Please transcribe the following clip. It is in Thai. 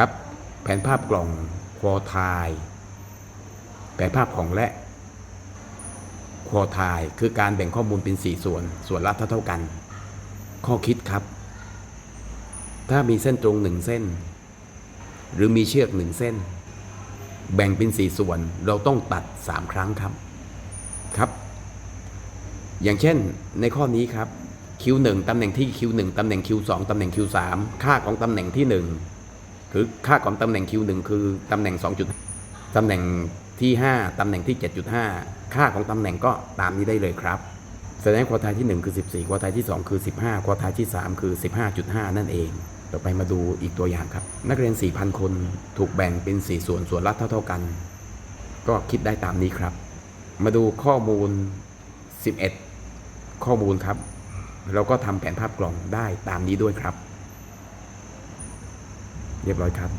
ครับ แผนภาพกล่องควอไทายแผนภาพของและควอไทายคือการแบ่งข้อมูลเป็น 4 ส่วน ส่วนละเท่าๆกัน ข้อคิดครับ ถ้ามีเส้นตรงหนึ่งเส้น หรือมีเชือกหนึ่งเส้น แบ่งเป็น 4 ส่วน เราต้องตัด 3 ครั้งครับ ครับ อย่างเช่นในข้อนี้ครับ Q1 ตำแหน่งที่ Q1 ตำแหน่ง Q2 ตำแหน่ง Q3 ค่าของตำแหน่งที่ 1 คือค่าของตำแหน่ง Q1 คือตำแหน่ง 2. ตำแหน่งที่ 5ตำแหน่งที่ 7.5 ค่าของตำแหน่งก็ตามนี้ได้เลยครับแสดงควอไทายที่ 1 คือ 14ควอไทายที่ 2 คือ 15ควอไทายที่ 3 คือ 15.5 นั่นเอง ต่อไปมาดูอีกตัวอย่างครับ นักเรียน 4,000 คนถูกแบ่งเป็น 4 ส่วนส่วนละเท่า ๆกัน ก็คิดได้ตามนี้ครับ มาดูข้อมูล 11 ข้อมูลครับ เราก็ทำแผนภาพกล่องได้ตามนี้ด้วยครับ เรียบร้อยครับ